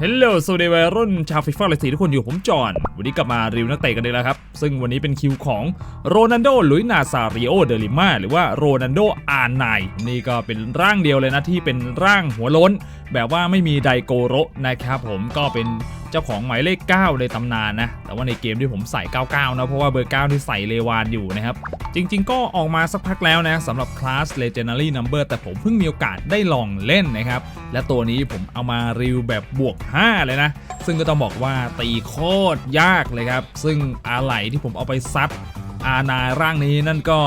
เฮลโหลสวัสดีวัยรุ่นชาวฟีฟ่าเลยสีทุกคนอยู่ผมจอห์นวันนี้กลับมารีวิวนักเตะกันเลยแล้วครับ ซึ่งวันนี้เป็นคิวของโรนันโดลุยนาซาริโอเดลิมาหรือว่าโรนันโดอาร์ไนนี่ก็เป็นร่างเดียวเลยนะที่เป็นร่างหัวล้น แบบว่าไม่มีไดโกโรนะครับผมก็เป็นเจ้าของหมายเลข 9 ในตำนานนะ แต่ว่าในเกมที่ผมใส่ 99 นะ เพราะว่าเบอร์ 9 ที่ใส่เลวานอยู่นะครับ จริง ๆ ก็ออกมาสักพักแล้วนะสำหรับคลาส Legendary Number แต่ผมเพิ่งมีโอกาสได้ลองเล่นนะครับ และตัวนี้ผมเอามารีวิวแบบบวก 5 เลยนะ ซึ่งก็ต้องบอกว่าตีโคตรยากเลยครับ ซึ่งอะไหล่ที่ผมเอาไปซัดอาณาร่างนี้นั่นก็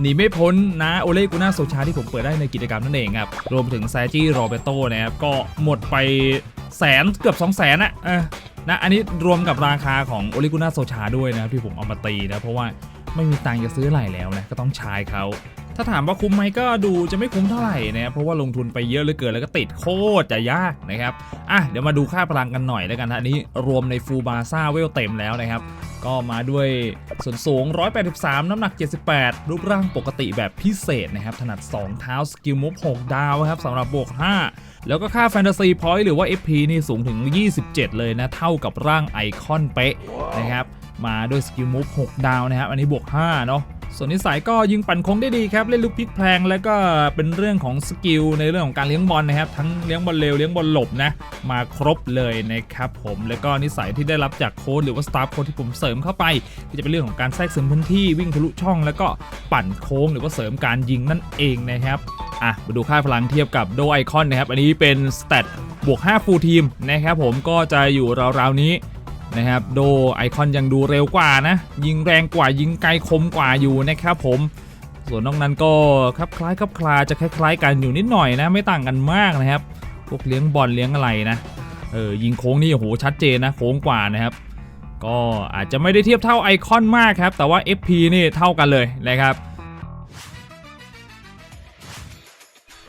หนีไม่พ้นนะโอเลกุน่าโซชาที่ผมเปิดได้ในกิจกรรมนั่นเองครับ รวมถึงแซจี้โรเบโตนะครับ ก็หมดไป แสนเกือบ 2 0 0แสนอะเออนะอันนี้รวมกับราคาของโอเลกุน่าโซชาด้วยนะที่ผมเอามาตีนะเพราะว่าไม่มีตังค์จะซื้ออะไรแล้วนะก็ต้องใช้เขาถ้าถามว่าคุ้มไหมก็ดูจะไม่คุ้มเท่าไหร่นะเพราะว่าลงทุนไปเยอะเหลือเกินแล้วก็ติดโคตรจะยากนะครับอะเดี๋ยวมาดูค่าพลังกันหน่อยแล้วกันนะอันนี้รวมในฟูบาซ่าเวลเต็มแล้วนะครับ ก็มาด้วยส่วนสูง 183 น้ำหนัก 78 รูปร่างปกติแบบพิเศษนะครับ ถนัด 2 เท้าสกิลมุฟ6ดาวครับสำหรับบวก 5แล้วก็ค่าแฟนตาซีพอยต์หรือว่า FP นี่สูงถึง 27 เลยนะ เท่ากับร่างไอคอนเป๊ะนะครับ มาด้วยสกิลมุฟ6ดาวนะครับ อันนี้บวก 5 เนาะ ส่วนนิสัยก็ยิงปั่นโค้งได้ดีครับเล่นลูกพลิกแพลงแล้วก็เป็นเรื่องของสกิลในเรื่องของการเลี้ยงบอลนะครับ ทั้งเลี้ยงบอลเร็วเลี้ยงบอลหลบนะ มาครบเลยนะครับผมแล้วก็นิสัยที่ได้รับจากโค้ดหรือว่าสตาฟโค้ดที่ผมเสริมเข้าไปก็จะเป็นเรื่องของการแทรกซึมพื้นที่วิ่งทะลุช่อง แล้วก็ปั่นโค้งหรือว่าเสริมการยิงนั่นเองนะครับอะมาดูค่าพลังเทียบกับโดไอคอนนะครับอันนี้เป็นสเตตบวก5ฟูลทีมนะครับผมก็จะอยู่ราวๆนี้ นะครับโดไอคอนยังดูเร็วกว่านะ ยิงแรงกว่ายิงไกลคมกว่าอยู่นะครับผมส่วนนอกนั้นก็คลับคล้ายคลับคลาจะคล้ายๆกันอยู่นิดหน่อยนะไม่ต่างกันมากนะครับพวกเลี้ยงบอลเลี้ยงอะไรนะเออยิงโค้งนี่โอ้โหชัดเจนนะโค้งกว่านะครับ ก็อาจจะไม่ได้เทียบเท่าไอคอนมากครับ แต่ว่า FP นี่เท่ากันเลยนะครับ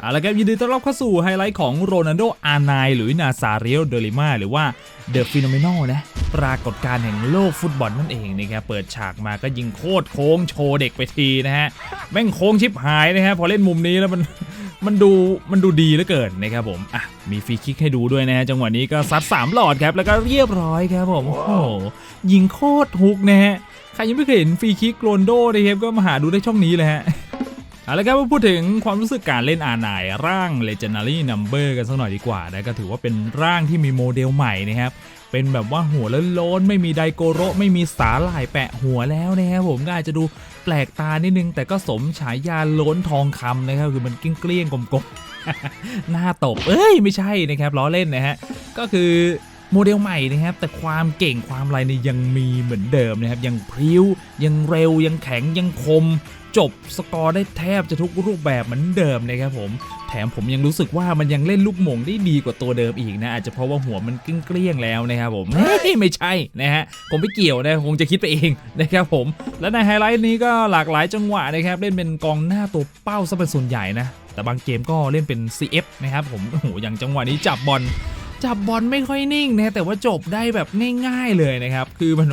เอาละครับยินดีต้อนรับเข้าสู่ไฮไลท์ของโรนัลโดอาร์ไนหรือนาซาเรียลเดลิมาหรือว่าเดอะฟิโนเมนอลนะปรากฏการณ์แห่งโลกฟุตบอลนั่นเองนะครับเปิดฉากมาก็ยิงโคตรโค้งโชว์เด็กไปทีนะฮะแม่งโค้งชิบหายนะฮะพอเล่นมุมนี้แล้วมันมันดูมันดูดีเหลือเกินนะครับผมอะมีฟรีคิกให้ดูด้วยนะฮะจังหวะนี้ก็ซัด3หลอดครับแล้วก็เรียบร้อยครับผมโอ้โหยิงโคตรฮุกนะฮะใครยังไม่เคยเห็นฟรีคิกโรนโดนะครับก็มาหาดูได้ช่องนี้เลยฮะ เอาละครับมาพูดถึงความรู้สึกการเล่นอาร์ไนร่าง Legendary Number กันสักหน่อยดีกว่านะก็ถือว่าเป็นร่างที่มีโมเดลใหม่นะครับเป็นแบบว่าหัวโล้นๆไม่มีไดโกโรไม่มีสาหร่ายแปะหัวแล้วนะครับผมก็อาจจะดูแปลกตานิดนึง แต่ก็สมฉายาโล้นทองคำนะครับคือมันเกลี้ยงกลมๆหน้าตบ เอ้ย ไม่ใช่นะครับล้อเล่นนะฮะ ก็คือ โมเดลใหม่นะครับ แต่ความเก่งความอะไรเนี่ยยังมีเหมือนเดิมนะครับ ยังพริ้ว ยังเร็วยังแข็งยังคม จบสกอร์ได้แทบจะทุกรูปแบบเหมือนเดิมนะครับผม แถมผมยังรู้สึกว่ามันยังเล่นลูกหม่งได้ดีกว่าตัวเดิมอีกนะ อาจจะเพราะว่าหัวมันเกลี้ยงแล้วนะครับผมไม่ใช่นะฮะผมไม่เกี่ยวนะคงจะคิดไปเองนะครับผม และในไฮไลท์นี้ก็หลากหลายจังหวะนะครับเล่นเป็นกองหน้าตัวเป้าซะเป็นส่วนใหญ่นะแต่บางเกมก็เล่นเป็น CF นะครับผมโอ้โหอย่างจังหวะนี้จับบอล จับบอลไม่ค่อยนิ่งนะแต่ว่าจบได้แบบง่าย ๆเลยนะครับ คือมัน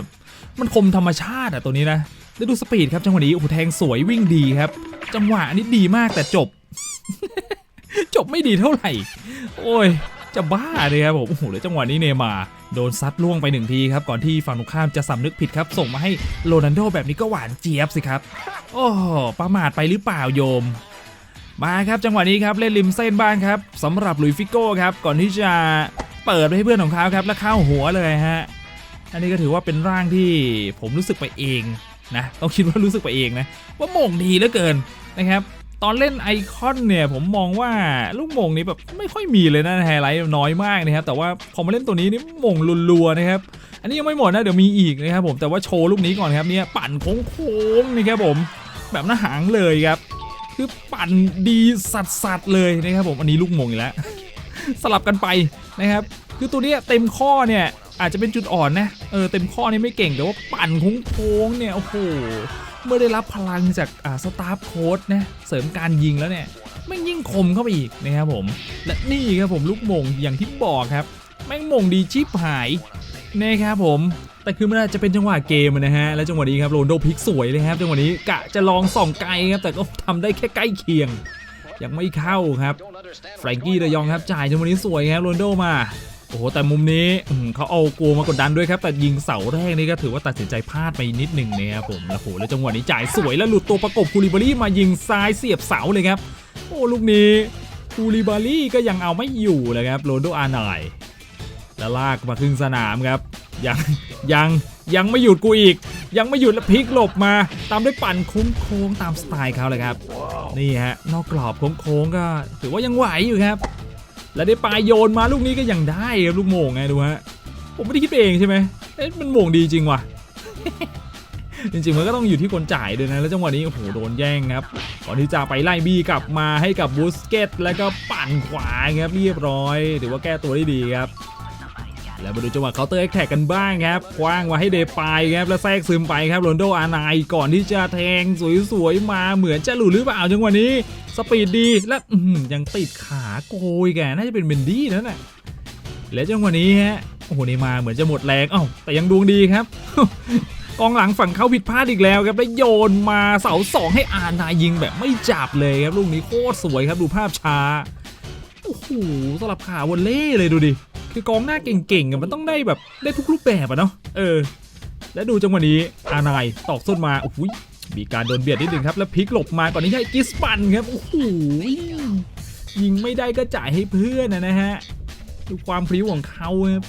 มันคมธรรมชาติอะตัวนี้นะแล้วดูสปีดครับจังหวะนี้โอ้โหแทงสวยวิ่งดีครับ จังหวะนี้ดีมากแต่จบ จบไม่ดีเท่าไหร่ โอ้ย จะบ้าเลยครับผมโอ้โหแล้วจังหวะนี้เนย์มาโดนซัดล่วงไปหนึ่งทีครับ ก่อนที่ฝั่งตรงข้ามจะสำนึกผิดครับ ส่งมาให้โรนัลโดแบบนี้ก็หวานเจี๊ยบสิครับ โอ้ประมาทไปหรือเปล่าโยม มาครับจังหวะนี้ครับเล่นริมเส้นบ้างครับสำหรับหลุยฟิโก้ครับก่อนที่จะเปิดไปให้เพื่อนของเขาครับแล้วเข้าหัวเลยฮะอันนี้ก็ถือว่าเป็นร่างที่ผมรู้สึกไปเองนะต้องคิดว่ารู้สึกไปเองนะว่าโมงดีเหลือเกินนะครับตอนเล่นไอคอนเนี่ยผมมองว่าลูกโมงนี้แบบไม่ค่อยมีเลยนะไฮไลท์น้อยมากนะครับแต่ว่าพอมาเล่นตัวนี้นี่มงรัวๆนะครับอันนี้ยังไม่หมดนะเดี๋ยวมีอีกนะครับผมแต่ว่าโชว์ลูกนี้ก่อนครับเนี่ยปั่นโค้งๆนี่ครับผมแบบหน้าหางเลยครับ คือปั่นดีสัดๆเลยนะครับผม อันนี้ลูกมงอีกแล้ว สลับกันไปนะครับ คือตัวนี้เต็มข้อเนี่ย อาจจะเป็นจุดอ่อนนะ เออเต็มข้อนี่ไม่เก่ง แต่ว่าปั่นโค้งเนี่ย โอ้โห เมื่อได้รับพลังจากอ่าสตาฟโค้ดนะ เสริมการยิงแล้วเนี่ยแม่งยิ่งคมเข้าไปอีกนะครับผม และนี่ครับผมลูกมงอย่างที่บอกครับ แม่งมงดีชิบหาย นะครับผม แต่คือมันอาจจะเป็นจังหวะเกมนะฮะ และจังหวะนี้ครับโรนโดพลิกสวยเลยครับจังหวะนี้กะจะลองส่องไกลครับแต่ก็ทำได้แค่ใกล้เคียง ยังไม่เข้าครับแฟรงกี้เดยองครับจ่ายจังหวะนี้สวยครับโรนโดมาโอ้โหแต่มุมนี้เขาเอาโกมากดดันด้วยครับ แต่ยิงเสาแรกนี่ก็ถือว่าตัดสินใจพลาดไปนิดหนึ่งนะครับผมแล้วโหแล้วจังหวะนี้จ่ายสวยแล้วหลุดตัวประกบคูลิบารี่มายิงซ้ายเสียบเสาเลยครับ โอ้ลูกนี้คูลิบารี่ก็ยังเอาไม่อยู่เลยครับโรนโดอาร์ไน แล้วลากมาครึ่งสนามครับ ยังยังยังไม่หยุดกูอีก ยังไม่หยุดแล้วพลิกหลบมา ตามด้วยปั่นคุ้มโค้งตามสไตล์เขาเลยครับ นี่ฮะนอกกรอบโค้งก็ถือว่ายังไหวอยู่ครับ แล้วได้ปลายโยนมาลูกนี้ก็ยังได้ครับลูกโมงไงดูฮะผมไม่ได้คิดเองใช่ไหมเอ๊ะมันโมงดีจริงว่ะจริงๆ มันก็ต้องอยู่ที่คนจ่ายด้วยนะ แล้วจังหวะนี้โอ้โหโดนแย่งครับ ก่อนที่จะไปไล่บีกลับมาให้กับบูสเกตแล้วก็ปั่นขวาครับเรียบร้อย ถือว่าแก้ตัวได้ดีครับ แล้วมาดูจังหวะเคาน์เตอร์แอคแท็กกันบ้างครับคว้างมาให้เดปายครับแล้วแทรกซึมไปครับโรนโดอานายก่อนที่จะแทงสวยๆมาเหมือนจะหลุดหรือเปล่าจังหวะนี้ สปีดดีและยังติดขาโกยแกน่าจะเป็นเบนดี้นั่นแหละแล้วจังหวะนี้ฮะโอ้โหนี่มาเหมือนจะหมดแรงเอ้าแต่ยังดวงดีครับกองหลังฝั่งเขาผิดพลาดอีกแล้วครับแล้วโยนมาเสาสองให้อานายยิงแบบไม่จับเลยครับลูกนี้โคตรสวยครับดูภาพช้าโอ้โหสลับขาวอลเล่เลยดูดิ คือกองหน้าเก่งๆมันต้องได้แบบได้ทุกรูปแบบอะเนาะเออ แล้วดูจังหวะนี้อานายตอกส้นมาโอ้โหมีการโดนเบียดนิดนึงครับ แล้วพลิกหลบมาก่อนนี้ใช้กิสปันครับโอ้โหยิงไม่ได้ก็จ่ายให้เพื่อนนะนะฮะดูความพริ้วของเขาครับ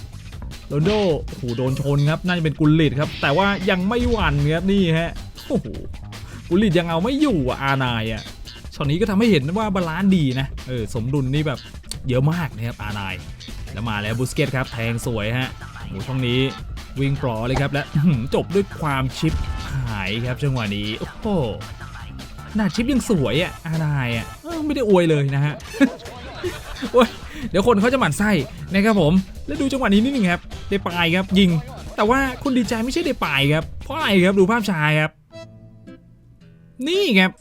โรนโดโอ้โหโดนชนครับน่าจะเป็นกุลลิตครับ แต่ว่ายังไม่หวั่นครับนี่ฮะโอ้โหกุลลิตยังเอาไม่อยู่อะอานายอะช็อตนี้ก็ทำให้เห็นว่าบาลานซ์ดีนะเออสมดุลนี่แบบเยอะมากนะครับอานาย แล้วมาแล้วบูสเกตครับแทงสวยฮะโอ้ช่องนี้วิ่งปลอเลยครับและจบด้วยความชิปหายครับจังหวะนี้โอ้โหหน้าชิปยังสวยอะอานายอะไม่ได้อวยเลยนะฮะโอ้ยเดี๋ยวคนเขาจะหมั่นไส้นะครับผม แล้วดูจังหวะนี้นิดนึงครับเดปายครับยิง แต่ว่าคุณดีใจไม่ใช่เดปายครับเพราะอะไรครับดูภาพชายครับ นี่ครับ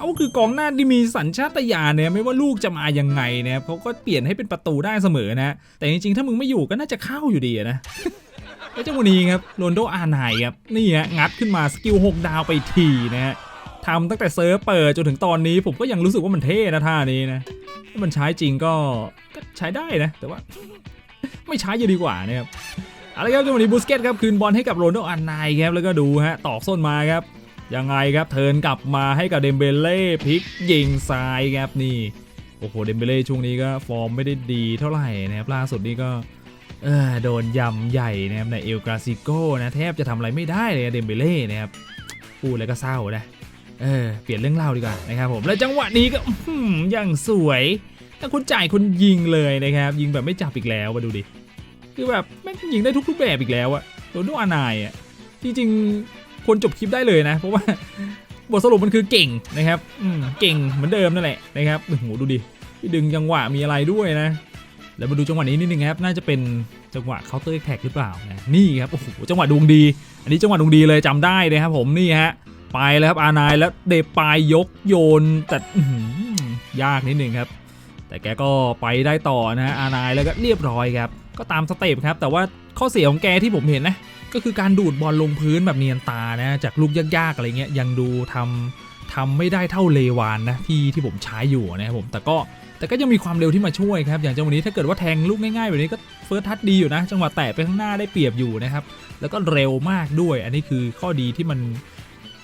เขาคือกองหน้าที่มีสัญชาตญาณเนี่ยไม่ว่าลูกจะมายังไงนะครับเขาก็เปลี่ยนให้เป็นประตูได้เสมอนะ แต่จริงๆ ถ้ามึงไม่อยู่ก็น่าจะเข้าอยู่ดีนะแล้วเจังหวะนี้ครับโรนโดอาไนครับนี่ฮะงัดขึ้นมาสกิล6ดาวไปทีนะฮะทำตั้งแต่เซิร์ฟเปิดจนถึงตอนนี้ ผมก็ยังรู้สึกว่ามันเท่นะท่านี้นะถ้ามันใช้จริงก็ก็ใช้ได้นะ แต่ว่าไม่ใช้จะดีกว่านะครับเอาละครับจังหวะนี้บูสเกตครับคืนบอลให้กับโรนโดอาไนครับแล้วก็ดูฮะตอกส้นมาครับ ยังไงครับเทินกลับมาให้กับเดมเบเล่พลิกยิงซ้ายครับนี่โอ้โหเดมเบเล่ช่วงนี้ก็ฟอร์มไม่ได้ดีเท่าไหร่นะครับล่าสุดนี่ก็โดนยำใหญ่นะครับในเอลกราซิโกนะแทบจะทำอะไรไม่ได้เลยเดมเบเล่นะครับพูดแล้วก็เศร้านะเออเปลี่ยนเรื่องเล่าดีกว่านะครับผมแล้วจังหวะนี้ก็อย่างสวยถ้าคุณจ่ายคุณยิงเลยนะครับ ยิงแบบไม่จับอีกแล้วมาดูดิคือแบบแม่งยิงได้ทุกรูปแบบอีกแล้วอะโดนดูอานายอะจริงๆ ควรจบคลิปได้เลยนะ เพราะว่าบทสรุปมันคือเก่งนะครับอืมเก่งเหมือนเดิมนั่นแหละนะครับโอ้โหดูดิพี่ดึงจังหวะมีอะไรด้วยนะแล้วมาดูจังหวะนี้นิดนึงครับ น่าจะเป็นจังหวะเคาน์เตอร์แท็กหรือเปล่านะนี่ครับโอ้โหจังหวะดวงดี อันนี้จังหวะดวงดีเลยจำได้นะครับผมนี่ฮะไปแล้วครับอานายแล้วเดปายยกโยนแต่ยากนิดนึงครับ แต่แกก็ไปได้ต่อนะฮะอานายแล้วก็เรียบร้อยครับ ก็ตามสเต็ปครับ แต่ว่าข้อเสียของแกที่ผมเห็นนะ ก็คือการดูดบอลลงพื้นแบบเนียนตานะจากลูกยากๆอะไรเงี้ยยังดูทำทำไม่ได้เท่าเลวานนะที่ที่ผมใช้อยู่นะครับผมแต่ก็แต่ก็ยังมีความเร็วที่มาช่วยครับ อย่างจังหวะนี้ถ้าเกิดว่าแทงลูกง่ายๆแบบนี้ก็เฟิร์สทัชดีอยู่นะ จังหวะแตะไปข้างหน้าได้เปรียบอยู่นะครับ แล้วก็เร็วมากด้วย อันนี้คือข้อดีที่มัน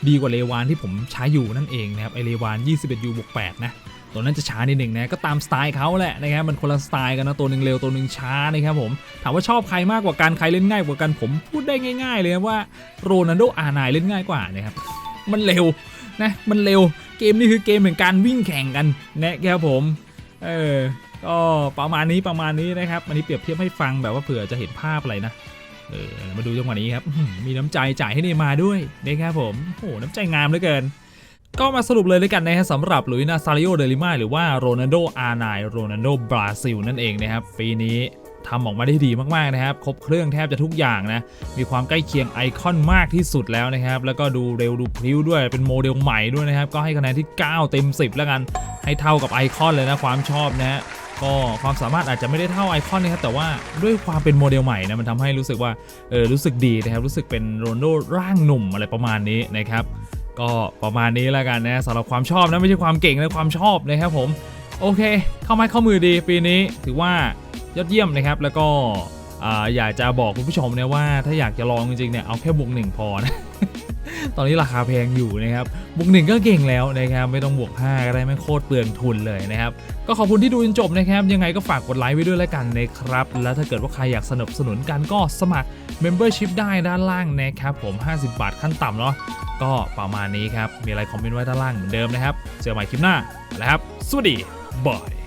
ดีกว่าเลวานที่ผมใช้อยู่นั่นเองนะครับไอเลวาน 21U บวก8นะ ตัวนั้นจะช้านิดหนึ่งนะก็ตามสไตล์เขาแหละนะครับมันคนละสไตล์กันนะตัวหนึ่งเร็วตัวหนึ่งช้านะครับผมถามว่าชอบใครมากกว่ากันใครเล่นง่ายกว่ากันผมพูดได้ง่าย ๆ เลยว่าโรนัลโดอาร์ไนเล่นง่ายกว่านะครับมันเร็วนะมันเร็วเกมนี้คือเกมเหมือนการวิ่งแข่งกันนะครับผมเออก็ประมาณนี้ประมาณนี้นะครับอันนี้เปรียบเทียบให้ฟังแบบว่าเผื่อจะเห็นภาพอะไรนะเออมาดูจังหวะนี้ครับมีน้ำใจจ่ายให้เนย์มาด้วยนะครับผมโอ้โหน้ำใจงามเหลือเกิน ก็มาสรุปเลยเลยกันนะฮะสำหรับลุยนาซาริโอเดลิมาหรือว่าโรนัลโดอาร์ไนโรนัลโดบราซิลนั่นเองนะครับ ปีนี้ทำออกมาได้ดีมากๆนะครับ ครบเครื่องแทบจะทุกอย่างนะ มีความใกล้เคียงไอคอนมากที่สุดแล้วนะครับ แล้วก็ดูเร็วดูพริ้วด้วย เป็นโมเดลใหม่ด้วยนะครับ ก็ให้คะแนนที่ 9 เต็ม 10 แล้วกัน ให้เท่ากับไอคอนเลยนะความชอบนะฮะก็ความสามารถอาจจะไม่ได้เท่าไอคอนนะครับแต่ว่าด้วยความเป็นโมเดลใหม่นะมันทำให้รู้สึกว่าเออรู้สึกดีนะครับรู้สึกเป็นโรนัลโดร่างหนุ่มอะไรประมาณนี้นะครับ ก็ประมาณนี้แล้วกันนะสำหรับความชอบนะไม่ใช่ความเก่งนะความชอบนะครับผม โอเค เข้าไม้เข้ามือดีปีนี้ถือว่ายอดเยี่ยมนะครับแล้วก็ อยากจะบอกคุณผู้ชมนี่ยว่าถ้าอยากจะลองจริงๆเนี่ยเอาแค่บวกหนึ่งพอนะตอนนี้ราคาแพงอยู่นะครับบวกหนึ่งก็เก่งแล้วนะครับไม่ต้องบวก5ก็ได้ไม่โคตรเปลืองทุนเลยนะครับก็ขอบคุณที่ดูจนจบนะครับยังไงก็ฝากกดไลค์ไว้ด้วยแล้วกันนะครับ แล้วถ้าเกิดว่าใครอยากสนับสนุนกันก็สมัคร Membership ได้ด้านล่างนะครับผม 50 บาทขั้นต่ำเนาะก็ประมาณนี้ครับ มีอะไรคอมเมนต์ไว้ด้านล่างเหมือนเดิมนะครับ เจอกันใหม่คลิปหน้าแล้วครับ สวัสดีบาย